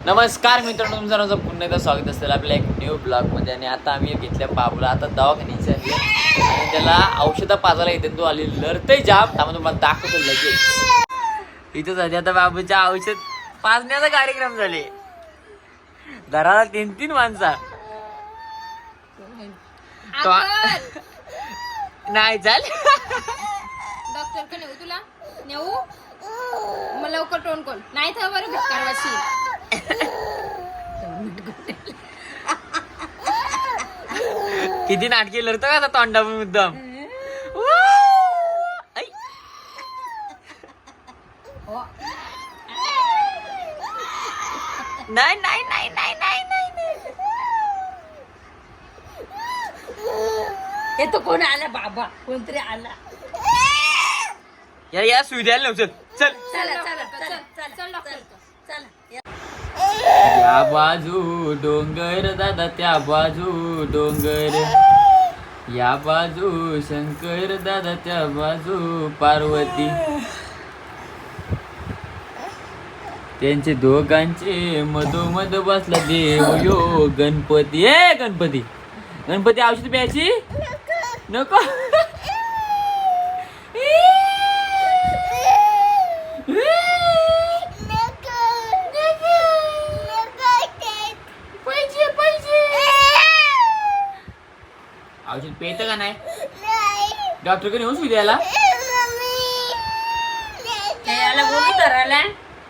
नमस्कार मित्रांनो तुमचं पुन्हा एकदा स्वागत असेल आपल्या एक न्यू ब्लॉगमध्ये आणि आता आम्ही घेतल्या बाबूला आता दवाखान्याची आहे. आणि त्याला औषधं पाजायला येते. तो आली लढतंय जाम. त्यामुळे तुम्हाला दाखवतो लगेच. इथं सध्या आता बाबूच्या औषध पाजण्याचा कार्यक्रम झाले. घराला तीन तीन माणसा. नाही चाल डॉक्टर नेऊ तुला? नेऊ? मग लवकर टोन कोण नाही तर बरं किती नाटके लढतो का आता तोंडा मुद्दाम. नाही नाही नाही नाही नाही नाही तो कोण आला बाबा? कोणतरी आला. या या नव्हतं चल. चला चला चला चल चल. या बाजू डोंगर दादा त्या बाजू डोंगर. या बाजू शंकर दादा त्या बाजू पार्वती. त्यांचे दोघांचे मधोमध बसला देव यो गणपती. ए गणपती. गणपती औषध प्यायची? नको? औषध पेत का नाही? डॉक्टरकडे येऊन द्यायला ते याला बोलू धरायला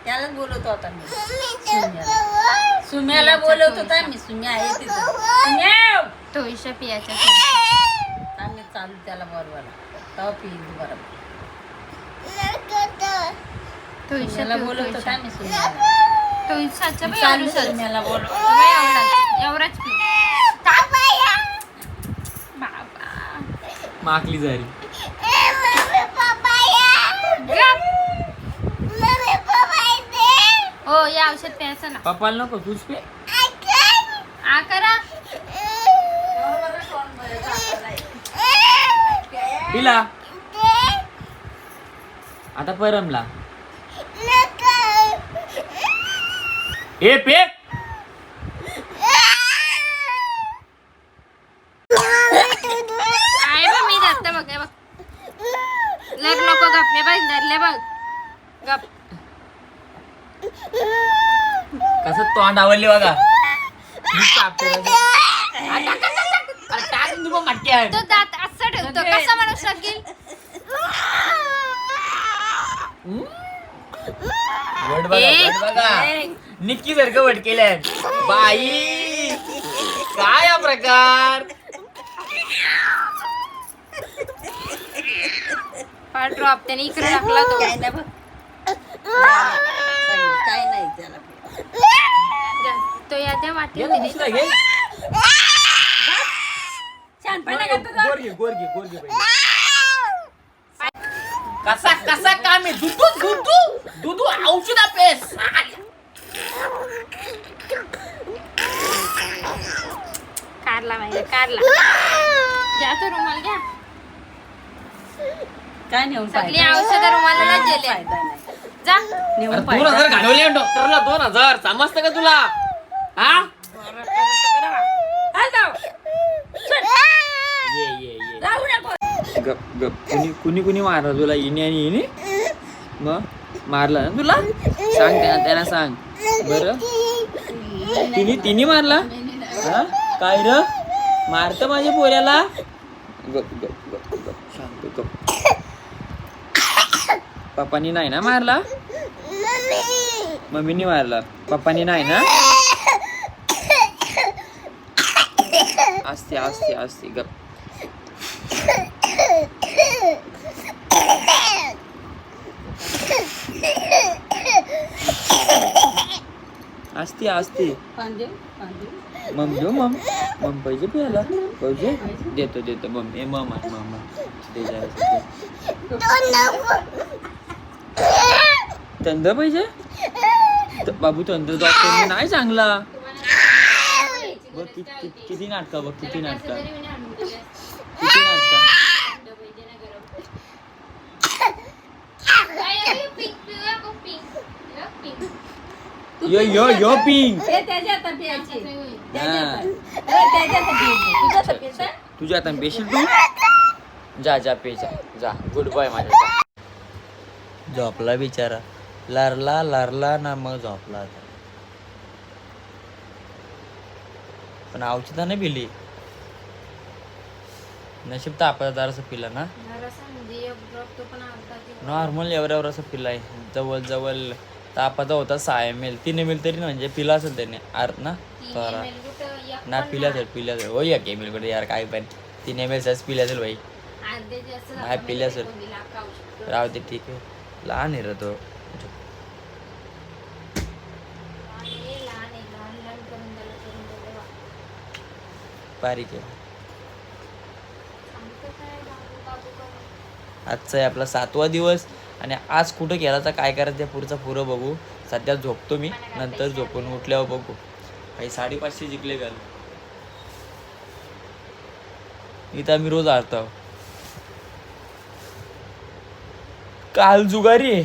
त्यालाच बोलवतो आता मी. सुम्याला सुम्याला बोलवत होता मी. सुम्या आहे तिथं. सुम्या. तो इशा पियाच्या चांगले चालू त्याला बरोबर तेव्हा पिईल बरोबर तो पिऊ, बोलवत तो होता. मी सुम्याला. तो औषध. सुम्याला. बोलव तो बाई एवढाच. एवढाच पिऊ बाबा माकली झाली हो या औषध प्यायचं ना. पप्पाला नको तूच पे. आ करा. दिला. आता परमला. ए पे आहे बघ मी धरते बघ हे बघ लग नको गप. हे बघ धरले बघ. गप. कसं तोंड आवडले बघा. तू दात असं ठेवतो. कसा म्हणू शकेल हम्म? वट बघा ए. वट बघा. निक्की सारखं वट केलंय बाई. काय हा प्रकार? पार ड्रॉप त्याने इकडे टाकला तो. काय नाही बघ. काय नाही त्याला. तो या त्या वाटेल घे ना, दुसरा घे. छानपणा गोर घे, गोर घे, गोर घे, गोर घे बाई. कसा कसा काम आहे? दुधू दुधू दुधू औषधा पेस. कारला माहिती कारला. घ्या तो रुमाल घ्या. काय नेऊन सगळी फायदा औषधं. गेले फायदा नाही. जा. नेऊन दोन हजार. घालवले डॉक्टरला दोन हजार. समजतं का तुला? हा? ये ये ये. राहू नको. गप गप. कुणी कुणी कुणी मारला तुला? इने आणि इने? मग? मारला ना तुला? सांग त्यांना त्यांना सांग. बर? तिने तिने मारला? हा? काय र? मारत माझ्या पोऱ्याला? गप गप गप गप. शांत गप. पप्पानी नाही ना मारला मम्मीनी मारला पप्पानी नाही ना असते असते असते गप असते असते पान देऊ? पान देऊ? मम देऊ मम मम पाहिजे प्यायला पाहिजे देतो देतो मम ए मम आहे मम दे जरा तंद पाहिजे त- बाबू तंद डॉक्टर नाही चांगला बघ किती नाटका बघ किती नाटका. किती नाटका. यो यो यो पिंक. तुझ्या आता पेशील तू? जा जा पे जा जा. गुड बाय माझ्या. झोपला बिचारा. लारला लारला ना मग झोपला आता. पण औषधा नाही पिली? नशीब तापाचा दारसं पिला ना? जरासा म्हणजे. नॉर्मल एवढ्यावर असं पिलाय. जवळ जवळ तापाचा होता सहा एम एल तीन एम एल तरी ना म्हणजे पिला असेल त्याने. अर्थ ना? तर कुठं, ना पिला असेल पिला असेल. हो या केमिलकडे यार काय पण. तीन एम एल पिला असेल भाई असं नाही पिलं असेल. कोणी लाख औषध. राहू दे ठीक आहे. लहान आहे रे तो. आहे, बारीक आहे. आजचा आहे आपला सातवा दिवस आणि आज कुठं गेला तर काय करायचं पुढचं पुरं बघू. सध्या झोपतो मी नंतर झोपून उठल्यावर बघू. काही साडेपाचशे जिंकले घाल इथं आम्ही रोज आरतो काल जुगारी आहे.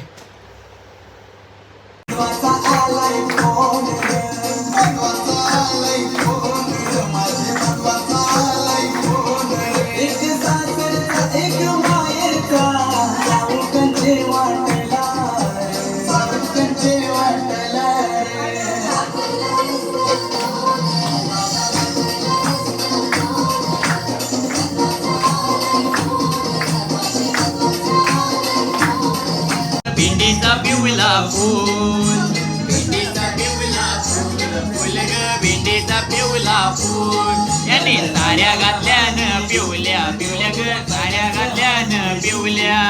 पिवला फूल भेंडीचा पिवला फूल फुल ग भेंडीचा पिवला फूल याने साड्या घातल्यानं पिवल्या पिवल्या ग साड्या घातल्यानं पिवल्या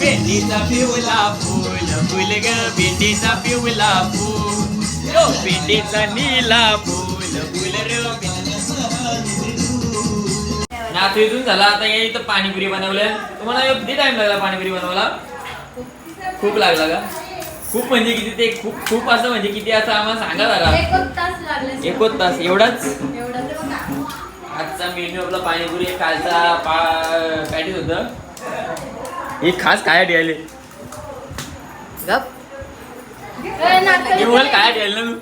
भेंडीचा पिवला फूल फुल ग भेंडीचा पिवला फूल भेंडीचा नीला फूल फुल रे नातू इथून झाला. आता या इथं पाणीपुरी बनवलं तुम्हाला किती टाइम लागला पाणीपुरी बनवायला? खूप लागला का? खूप म्हणजे किती ते खूप खूप असं म्हणजे किती असं आम्हाला सांगा जरा. एकच तास एवढाच? आजचा मेन्यू आपला पाणीपुरी कालचा पा पॅटीस होतं. हे खास काय नाटकं- केवळ काय तू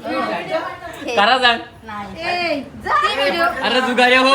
करा सांग. अरे जुगारी हो.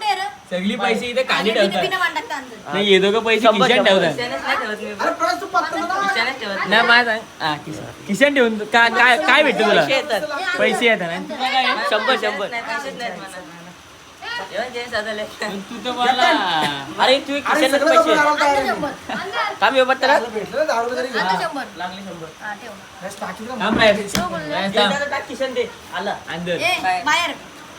सगळी पैसे इथे खाली ठेवतात. नाही येतो का पैसे खिशात ठेवतात. नाही खिशात खिशात ठेवून का- काय काय भेटतं तुला? पैसे येतात. ना काय? शंभर शंभर. तू तर मला अरे तू खिशात पैसे काम येऊ पडतं थांब बाहेर. अंदर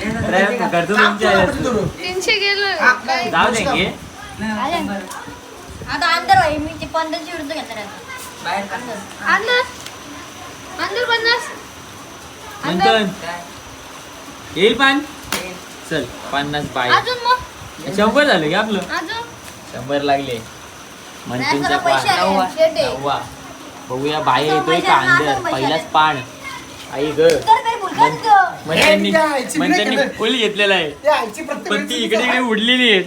करतो तुमच्या. तीनशे गेलं. जाऊ दे की. आता अंदर भाई मी ते पंधराशे विरुद्ध घेतलं अंदर. अंदर. पन्नास. मंथन येईल पान चल पन्नास बाय अजून मग? शंभर झाले की आपलं? अजून? शंभर लागले. आले, पान आहे. नव्वा बघूया बाहेर येतोय का अंदर? पहिलाच पान. आई ग. मंथननी मंथननी फुल घेतलेला आहे. पण ती इकडे इकडे उडलेली आहे.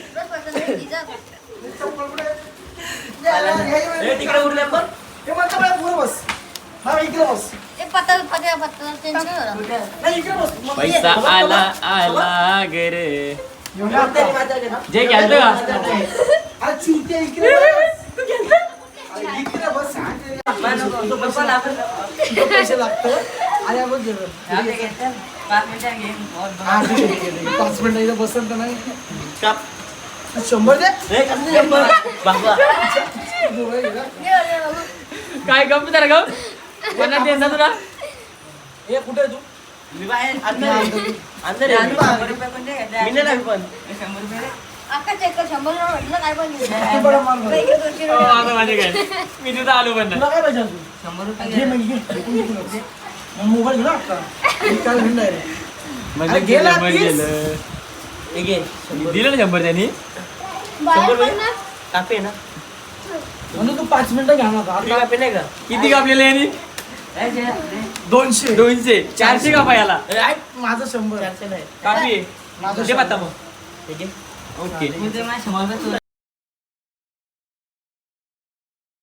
ए, तिकडे उडले पण. पैसा आला आला गर. जे घ्याल का पैसे लागतं. आपण गेलो पाच मिनिटं इथं बसल तर नाही. शंभर दे. काय गप जरा गप. पन्नास दे ना तुला. हे कुठे आहे तू? मी बाहेर. अंदर. शंभर रुपये पण. दे. अक्का कर, शंभर रुपये काय पण दोनशे हो, मी तिथं आलो पण तुला काय पाहिजे अजून? शंभर रुपये मोबाईल घे ना अक्का मी काल घेऊन direct. म्हणजे अरे गेला गेलं, तीस. गेलं. हे घे शंभर. दिलं ना शंभर त्यांनी? शंभर रुपये? कापे ना. म्हणून तू पाच मिनिटं घ्या ना फ्री आता कापे नाही का? किती कापलेले यांनी? दोनशे. दोनशे. चारशे कापा याला. अरे ऐक, माझं शंभर. चारशे नाही. कापी. माझं दे मग. ओके.